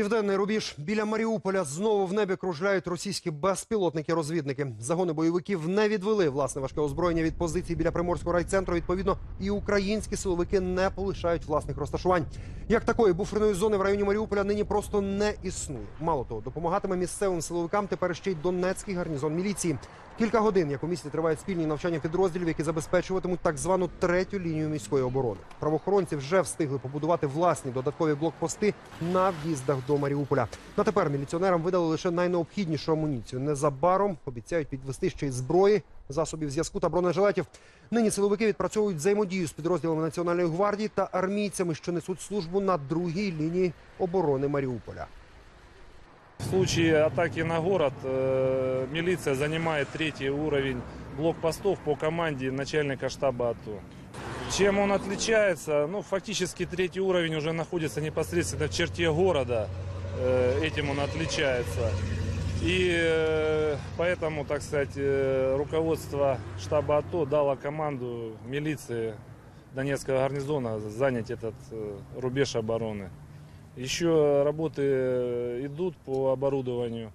Південний рубіж біля Маріуполя знову в небі кружляють російські безпілотники-розвідники. Загони бойовиків не відвели власне важке озброєння від позицій біля приморського райцентру. Відповідно, і українські силовики не полишають власних розташувань. Як такої буферної зони в районі Маріуполя нині просто не існує. Мало того, допомагатиме місцевим силовикам тепер ще й Донецький гарнізон міліції. Кілька годин, як у місті тривають спільні навчання підрозділів, які забезпечуватимуть так звану третю лінію міської оборони. Правоохоронці вже встигли побудувати власні додаткові блокпости на в'їздах до Маріуполя. На тепер міліціонерам видали лише найнеобхіднішу амуніцію. Незабаром обіцяють підвести ще й зброї, засобів зв'язку та бронежилетів. Нині силовики відпрацьовують взаємодію з підрозділами Національної гвардії та армійцями, що несуть службу на другій лінії оборони Маріуполя. В случае атаки на город э, милиция занимает третий уровень блокпостов по команде начальника штаба АТО. Чем он отличается? Ну, фактически третий уровень уже находится непосредственно в черте города. Э, этим он отличается. И э, поэтому, так сказать, э, руководство штаба АТО дало команду милиции Донецкого гарнизона занять этот рубеж обороны. Еще работы идут по оборудованию.